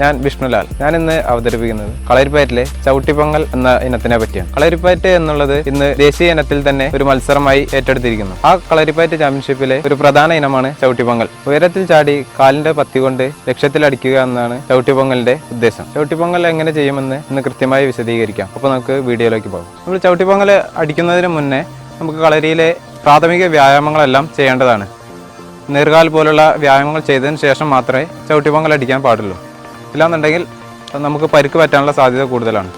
ഞാൻ വിഷ്ണുലാൽ. ഞാൻ ഇന്ന് അവതരിപ്പിക്കുന്നത് കളരിപ്പയറ്റിലെ ചവിട്ടിപ്പൊങ്ങൽ എന്ന ഇനത്തിനെ പറ്റിയാണ്. കളരിപ്പയറ്റ് എന്നുള്ളത് ഇന്ന് ദേശീയ ഇനത്തിൽ തന്നെ ഒരു മത്സരമായി ഏറ്റെടുത്തിരിക്കുന്നു. ആ കളരിപ്പയറ്റ് ചാമ്പ്യൻഷിപ്പിലെ ഒരു പ്രധാന ഇനമാണ് ചവിട്ടിപ്പൊങ്ങൽ. ഉയരത്തിൽ ചാടി കാലിന്റെ പത്തി കൊണ്ട് ലക്ഷ്യത്തിലടിക്കുക എന്നാണ് ചവിട്ടിപ്പൊങ്ങലിന്റെ ഉദ്ദേശം. ചവിട്ടിപ്പൊങ്ങൽ എങ്ങനെ ചെയ്യുമെന്ന് ഇന്ന് കൃത്യമായി വിശദീകരിക്കാം. അപ്പോൾ നമുക്ക് വീഡിയോയിലേക്ക് പോകാം. നമ്മൾ ചവിട്ടിപ്പൊങ്ങൽ അടിക്കുന്നതിന് മുന്നേ നമുക്ക് കളരിയിലെ പ്രാഥമിക വ്യായാമങ്ങളെല്ലാം ചെയ്യേണ്ടതാണ്. നീർകാൽ പോലുള്ള വ്യായാമങ്ങൾ ചെയ്തതിന് ശേഷം മാത്രമേ ചവിട്ടിപ്പൊങ്ങൽ അടിക്കാൻ പാടുള്ളൂ. ഇല്ലാന്നുണ്ടെങ്കിൽ നമുക്ക് പരിക്ക് പറ്റാനുള്ള സാധ്യത കൂടുതലാണ്.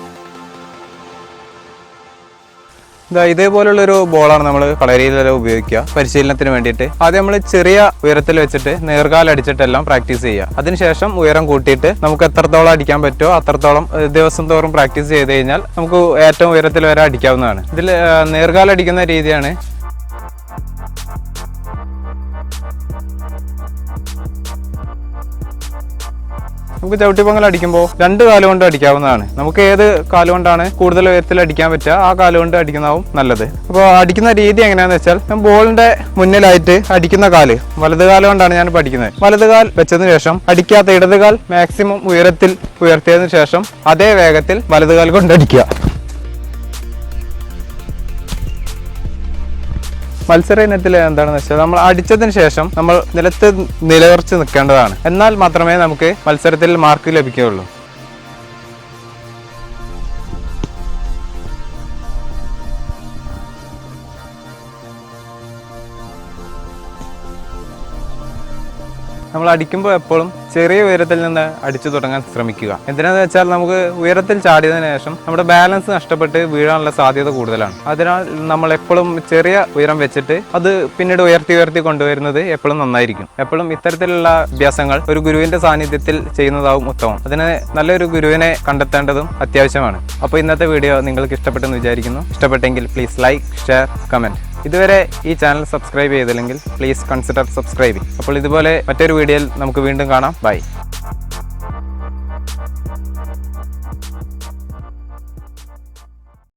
ഇതാ ഇതേപോലുള്ളൊരു ബോളാണ് നമ്മൾ കളരിയിലെല്ലാം ഉപയോഗിക്കുക. പരിശീലനത്തിന് വേണ്ടിയിട്ട്. ആദ്യം നമ്മൾ ചെറിയ ഉയരത്തിൽ വെച്ചിട്ട് നേർകാലടിച്ചിട്ടെല്ലാം പ്രാക്ടീസ് ചെയ്യുക. അതിനുശേഷം ഉയരം കൂട്ടിയിട്ട് നമുക്ക് എത്രത്തോളം അടിക്കാൻ പറ്റുമോ അത്രത്തോളം ദിവസം തോറും പ്രാക്ടീസ് ചെയ്ത് കഴിഞ്ഞാൽ നമുക്ക് ഏറ്റവും ഉയരത്തിൽ വരെ അടിക്കാവുന്നതാണ്. ഇതിൽ നേർകാലടിക്കുന്ന രീതിയാണ് നമുക്ക് ചവിട്ടിപ്പൊങ്കൽ അടിക്കുമ്പോൾ രണ്ട് കാലം കൊണ്ട് അടിക്കാവുന്നതാണ്. നമുക്ക് ഏത് കാലം കൊണ്ടാണ് കൂടുതൽ ഉയരത്തിൽ അടിക്കാൻ പറ്റുക ആ കാലം കൊണ്ട് അടിക്കുന്നതാവും നല്ലത്. അപ്പോൾ അടിക്കുന്ന രീതി എങ്ങനെയാന്ന് വെച്ചാൽ ബോളിന്റെ മുന്നിലായിട്ട് അടിക്കുന്ന കാൽ വലത് കാലം കൊണ്ടാണ് ഞാൻ പഠിക്കുന്നത് വലത് കാൽ വെച്ചതിന് ശേഷം അടിക്കാത്ത ഇടത് കാൽ മാക്സിമം ഉയരത്തിൽ ഉയർത്തിയതിനു ശേഷം അതേ വേഗത്തിൽ വലത് കാൽ കൊണ്ട് അടിക്കുക. മത്സര ഇനത്തിൽ എന്താണെന്ന് വെച്ചാൽ നമ്മൾ അടിച്ചതിന് ശേഷം നമ്മൾ നിലത്ത് നിലയുറച്ച് നിൽക്കേണ്ടതാണ്. എന്നാൽ മാത്രമേ നമുക്ക് മത്സരത്തിൽ മാർക്ക് ലഭിക്കുകയുള്ളൂ. നമ്മൾ അടിക്കുമ്പോൾ എപ്പോഴും ചെറിയ ഉയരത്തിൽ നിന്ന് അടിച്ചു തുടങ്ങാൻ ശ്രമിക്കുക. എന്തിനാന്ന് വെച്ചാൽ നമുക്ക് ഉയരത്തിൽ ചാടിയതിനു ശേഷം നമ്മുടെ ബാലൻസ് നഷ്ടപ്പെട്ട് വീഴാനുള്ള സാധ്യത കൂടുതലാണ്. അതിനാൽ നമ്മൾ എപ്പോഴും ചെറിയ ഉയരം വെച്ചിട്ട് അത് പിന്നീട് ഉയർത്തി ഉയർത്തി കൊണ്ടുവരുന്നത് എപ്പോഴും നന്നായിരിക്കും. എപ്പോഴും ഇത്തരത്തിലുള്ള അഭ്യാസങ്ങൾ ഒരു ഗുരുവിന്റെ സാന്നിധ്യത്തിൽ ചെയ്യുന്നതാവും ഉത്തമം. അതിന് നല്ലൊരു ഗുരുവിനെ കണ്ടെത്തേണ്ടതും അത്യാവശ്യമാണ്. അപ്പോൾ ഇന്നത്തെ വീഡിയോ നിങ്ങൾക്ക് ഇഷ്ടപ്പെട്ടെന്ന് വിചാരിക്കുന്നു. ഇഷ്ടപ്പെട്ടെങ്കിൽ പ്ലീസ് ലൈക്ക് ഷെയർ കമന്റ് ഇതുവരെ ഈ ചാനൽ സബ്സ്ക്രൈബ് ചെയ്തില്ലെങ്കിൽ പ്ലീസ് കൺസിഡർ സബ്സ്ക്രൈബിംഗ് അപ്പോൾ ഇതുപോലെ മറ്റൊരു വീഡിയോയിൽ നമുക്ക് വീണ്ടും കാണാം. ബൈ